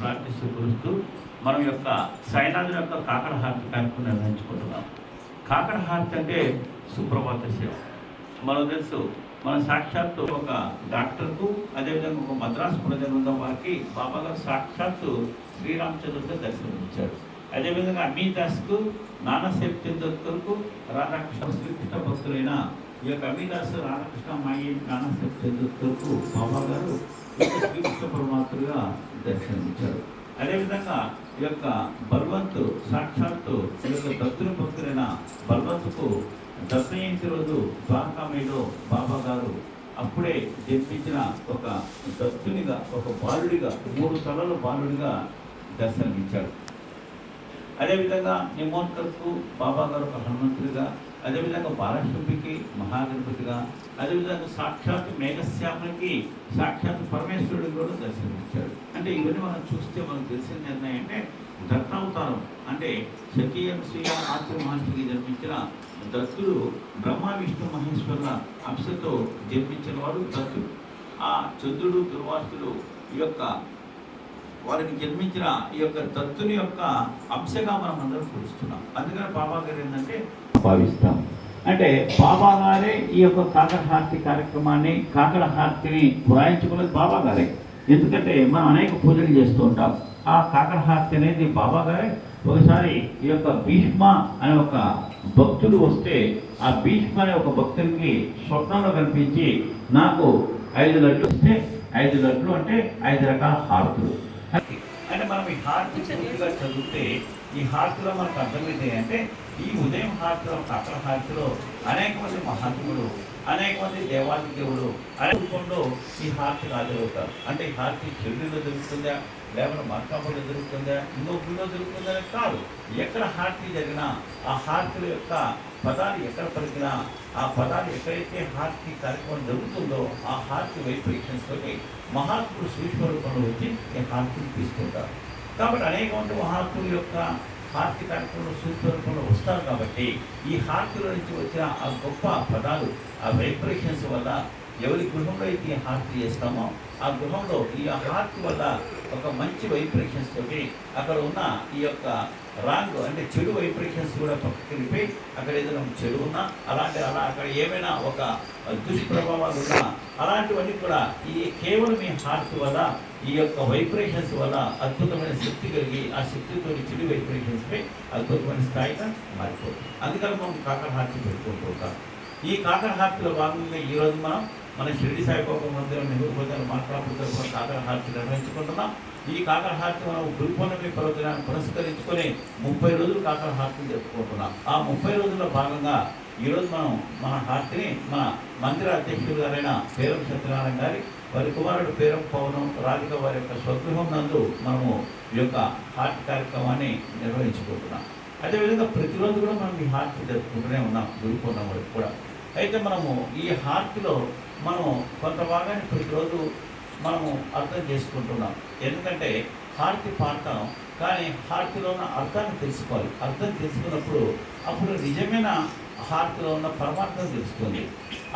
ప్రార్థిస్తూ కురుస్తూ మనం యొక్క సైనాథుల యొక్క కాకర హారతి కార్యక్రమం నిర్వహించుకుంటున్నాం కాకర హారతి అంటే సుప్రభాత సేవ. మనకు తెలుసు మన సాక్షాత్తు ఒక డాక్టర్కు అదేవిధంగా ఒక మద్రాసు పునర్జన్మ వారికి బాబా గారు సాక్షాత్తు శ్రీరామచంద్రుడితో దర్శనమిచ్చాడు అదేవిధంగా అమీదాస్కు నానాసేప్ చంద్రకు రాధాకృష్ణ శ్రీకృష్ణ భక్తులైన ఈ యొక్క అమీదాస్ రామకృష్ణ మాయి నానాసేప్ చెందుతూ బాబా గారు శ్రీకృష్ణ పరమాత్రుగా దర్శనమిచ్చారు అదేవిధంగా ఈ యొక్క బల్వంతు సాక్షాత్తు ఈ యొక్క దత్తుని భక్తులైన బల్వంతుకు దత్తయంతి రోజు ద్వారకామేలో బాబా గారు అప్పుడే జన్మించిన ఒక దత్తునిగా ఒక బాలుడిగా మూడు తలల బాలుడిగా దర్శనమిచ్చాడు అదేవిధంగా నిమోన్కర్కు బాబా గారు ఒక హనుమంతుడిగా అదేవిధంగా బాలశుభికి మహాగణపతిగా అదేవిధంగా సాక్షాత్ మేఘశ్యామునికి సాక్షాత్ పరమేశ్వరుడికి కూడా దర్శనమిచ్చాడు. అంటే ఇవన్నీ మనం చూస్తే మనకు తెలిసిన నిర్ణయం అంటే దత్తావతారం. అంటే సతీయం శ్రీయ ఆత్మ మహర్షికి జన్మించిన దత్తుడు బ్రహ్మ విష్ణు మహేశ్వరుల అంశతో జన్మించిన వాడు దత్తుడు. ఆ చంద్రుడు దుర్వాసుడు ఈ యొక్క వారికి జన్మించిన ఈ యొక్క దత్తుని యొక్క అంశగా మనం అందరం పిలుస్తున్నాం అందుకని బాబా గారు ఏంటంటే భావిస్తాం. అంటే బాబా గారే ఈ యొక్క కాకర హారతి కార్యక్రమాన్ని కాకర హారతిని పురాయించుకున్నది బాబా గారే. ఎందుకంటే మనం అనేక పూజలు చేస్తూ ఉంటాం. ఆ కాకర హారతి అనేది బాబా గారే. ఒకసారి ఈ యొక్క భీష్మ అనే ఒక భక్తుడు వస్తే ఆ భీష్మ అనే ఒక భక్తునికి స్వప్నంలో కనిపించి నాకు ఐదు లడ్లు వస్తే ఐదు లడ్లు అంటే ఐదు రకాల హారతులు. మనం ఈ హార్ట్ పూర్తిగా చదివితే ఈ హార్ట్లో మనకు అర్థమైంది అంటే ఈ ఉదయం హార్ట్లో కాకర హార్ట్లో అనేక మంది మహాత్ములు అనేక మంది దేవాది దేవుడు అనే రూపంలో ఈ హారతి హాజరవుతారు. అంటే ఈ హార్ట్కి చెరువులో జరుగుతుందా? లేకపోతే మర్కాపులో జరుగుతుందా? ఇంకో గుడిలో జరుగుతుందా? అని కాదు. ఎక్కడ హార్ట్కి జరిగినా ఆ హార్ట్ల యొక్క పదాలు ఎక్కడ పలికినా ఆ పదాలు ఎక్కడైతే హార్ట్కి కార్యక్రమం జరుగుతుందో ఆ హార్ట్ వైపు తోటి మహాత్ముడు సూక్ష్మ రూపంలో వచ్చి ఈ హార్ట్ని తీసుకుంటారు. కాబట్టి అనేక మంది మహాత్ముల యొక్క హార్తి కార్యక్రమంలో సూక్ష్మ వస్తారు కాబట్టి ఈ హార్తుల నుంచి వచ్చిన ఆ గొప్ప పదాలు ఆ వైబ్రేషన్స్ వల్ల ఎవరి గృహంలో అయితే హార్తి చేస్తామో ఆ గృహంలో ఈ హారతి వల్ల ఒక మంచి వైబ్రేషన్స్ తోటి అక్కడ ఉన్న ఈ యొక్క రాంగ్ అంటే చెడు వైబ్రేషన్స్ కూడా పక్కకి వెళ్ళిపోయి అక్కడ ఏదైనా చెడు ఉన్నా అలాంటి అలా అక్కడ ఏమైనా ఒక దుష్ప్రభావాలు ఉన్నా అలాంటివన్నీ కూడా ఈ కేవలం ఈ హార్ట్ వల్ల ఈ యొక్క వైబ్రేషన్స్ వల్ల అద్భుతమైన శక్తి కలిగి ఆ శక్తితో చెడు వైబ్రేషన్స్ పై అద్భుతమైన స్థాయిగా మారిపోతుంది. అందుకని మనం కాకర హార్ట్ పెట్టుకుంటూ ఉంటాం. ఈ కాకర హార్ట్లో భాగంగా ఈ రోజు మనం మన షిరిడి సాయిబాబా మందిరం నెహ్రూ మాట్లాడుతూ కాకర హార్తి నిర్వహించుకుంటున్నాం. ఈ కాకర హారతి మనం గురుపూర్ణమి పర్వదినాన్ని పురస్కరించుకొని ముప్పై రోజులు కాకర హారతిని జరుపుకుంటున్నాం. ఆ ముప్పై రోజుల్లో భాగంగా ఈరోజు మనం మన హారతిని మన మందిర అధ్యక్షుడు గారైన పేరం సత్యనారాయణ గారి వారి కుమారుడు పేరం పవనం రాధిక వారి యొక్క స్వగృహం నందు మనము ఈ యొక్క హార్ట్ కార్యక్రమాన్ని నిర్వహించుకుంటున్నాం. అదేవిధంగా ప్రతిరోజు కూడా మనం ఈ హార్ట్ జరుపుకుంటూనే ఉన్నాం గురు పౌర్ణమి వరకు కూడా. అయితే మనము ఈ హార్ట్లో మనం కొంత భాగాన్ని ప్రతిరోజు మనము అర్థం చేసుకుంటున్నాం. ఎందుకంటే హారతి పాడతాం కానీ హారతిలో ఉన్న అర్థాన్ని తెలుసుకోవాలి. అర్థం తెలుసుకున్నప్పుడు అప్పుడు నిజమైన హారతిలో ఉన్న పరమార్థం తెలుస్తుంది.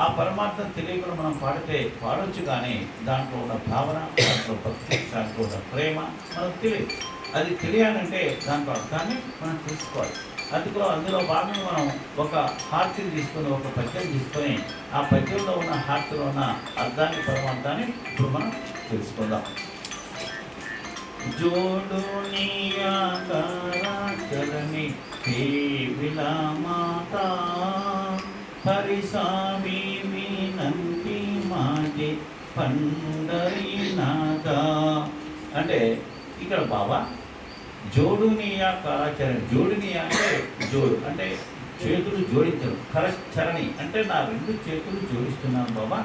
ఆ పరమార్థం తెలియకుండా మనం పాడితే పాడొచ్చు కానీ దాంట్లో ఉన్న భావన దాంట్లో భక్తి దాంట్లో ఉన్న ప్రేమ మనకు తెలియదు. అది తెలియాలంటే దాంట్లో అర్థాన్ని మనం తెలుసుకోవాలి. అందులో అందులో భాగంగా మనం ఒక హార్తిని తీసుకొని ఒక పద్యం తీసుకొని ఆ పద్యంలో ఉన్న హార్తిలో ఉన్న అర్థాన్ని పరమార్థాన్ని ఇప్పుడు మనం తెలుసుకుందాం. జోడు చరణి హే విలామాత. హరిసామి వినంతి మాటి పండరినాథ అంటే ఇక్కడ బాబా జోడునియా కళాచరణ జోడునీయ అంటే జోడు అంటే చేతులు జోడించరు కరచరణి అంటే నా రెండు చేతులు జోడిస్తున్నాను బాబా.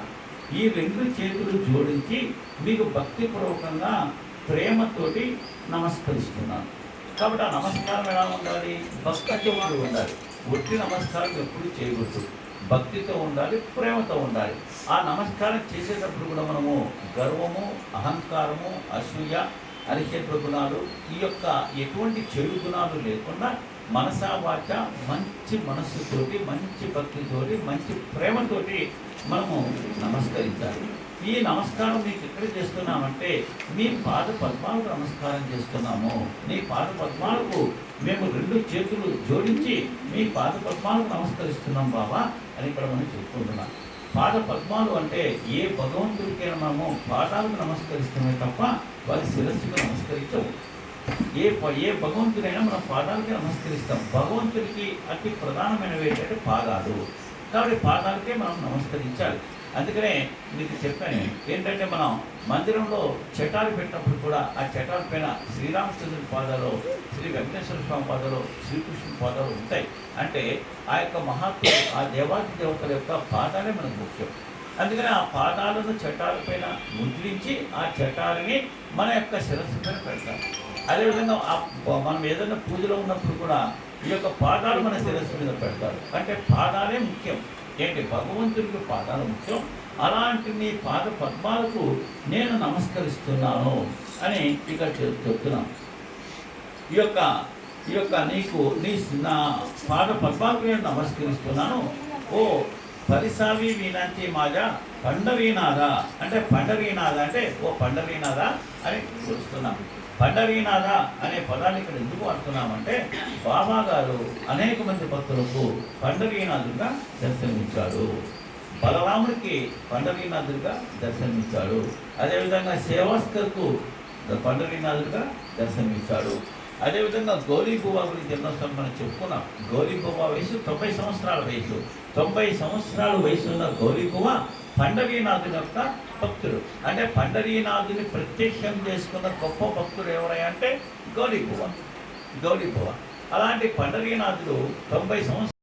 ఈ రెండు చేతులు జోడించి మీకు భక్తిపూర్వకంగా ప్రేమతోటి నమస్కరిస్తున్నాను. కాబట్టి ఆ నమస్కారం ఎలా ఉండాలి? భక్తితో ఉండాలి. ఒట్టి నమస్కారం ఎప్పుడు చేయకూడదు. భక్తితో ఉండాలి ప్రేమతో ఉండాలి. ఆ నమస్కారం చేసేటప్పుడు కూడా మనము గర్వము అహంకారము అసూయ అరిషత్వ గుణాలు ఈ యొక్క ఎటువంటి చెడు గుణాలు లేకుండా మనసా వాచ మంచి మనస్సుతోటి మంచి భక్తితోటి మంచి ప్రేమతోటి మనము నమస్కరించాలి. ఈ నమస్కారం మీకు ఎక్కడ చేస్తున్నామంటే మీ పాద పద్మాలకు నమస్కారం చేస్తున్నాము. మీ పాద పద్మాలకు మేము రెండు చేతులు జోడించి మీ పాద పద్మాలకు నమస్కరిస్తున్నాం బాబా అని ఇక్కడ మనం చెప్పుకుంటున్నాం. పాద పద్మాలు అంటే ఏ భగవంతుడికైనా మనము పాదాలకు నమస్కరిస్తున్నామే తప్ప వారి శిరస్సుకు నమస్కరించవు ఏ ప- ఏ భగవంతుడైనా మన పాదాలకి నమస్కరిస్తాం. భగవంతుడికి అతి ప్రధానమైనవి ఏంటంటే పాదాలు. కాబట్టి పాదాలకే మనం నమస్కరించాలి. అందుకనే మీకు చెప్పాను ఏంటంటే మనం మందిరంలో చటాలు పెట్టినప్పుడు కూడా ఆ చటాల పైన శ్రీరామచంద్రుడి పాదాలు శ్రీ వెంకటేశ్వర స్వామి పాదాలు శ్రీకృష్ణుడి పాదాలు ఉంటాయి. అంటే ఆ యొక్క మహాత్ముడు ఆ దేవాది దేవతల యొక్క పాదాలే మనకు ముఖ్యం. అందుకని ఆ పాదాలను చటాల పైన ముద్రించి ఆ చటాలని మన యొక్క శిరస్సు పైన పెడతాం అదేవిధంగా ఆ మనం ఏదైనా పూజలో ఉన్నప్పుడు కూడా ఈ యొక్క పాదాలు మన శిరస్సు మీద పెడతారు. అంటే పాదాలే ముఖ్యం. ఏంటి? భగవంతుడికి పాదాలు ముఖ్యం. అలాంటి నీ పాద పద్మాలకు నేను నమస్కరిస్తున్నాను అని ఇక్కడ చెప్- చెప్తున్నాం. ఈ యొక్క ఈ యొక్క నీకు నీ నా పాద పద్మాలకు నేను నమస్కరిస్తున్నాను. ఓ పరిసావి వీణాంతి మాజా పండరీనాథ అంటే పండరీనాథ అంటే ఓ పండవీనాదా అని పిలుస్తున్నాం. పండరీనాథ అనే పదాన్ని ఇక్కడ ఎందుకు వాడుతున్నామంటే బాబా గారు అనేక మంది భక్తులకు పండరీనాథుడిగా దర్శనమిచ్చాడు. బలరాముడికి పండరీనాథుడిగా దర్శనమిచ్చాడు. అదేవిధంగా సేవాస్కర్కు పండరీనాథుడిగా దర్శనమిచ్చాడు. అదేవిధంగా గౌరీ గురించి ఎన్నోసార్లు మనం చెప్పుకున్నాం. గౌరీ వయసు తొంభై సంవత్సరాల వయసు. తొంభై సంవత్సరాల వయసు ఉన్న గౌరీ బువ్వ యొక్క భక్తుడు అంటే పండరీనాథుని ప్రత్యక్షం చేసుకున్న గొప్ప భక్తుడు ఎవరై అంటే గౌరీభువ గౌరీభువ అలాంటి పండరీనాథుడు తొంభై సంవత్సరాలు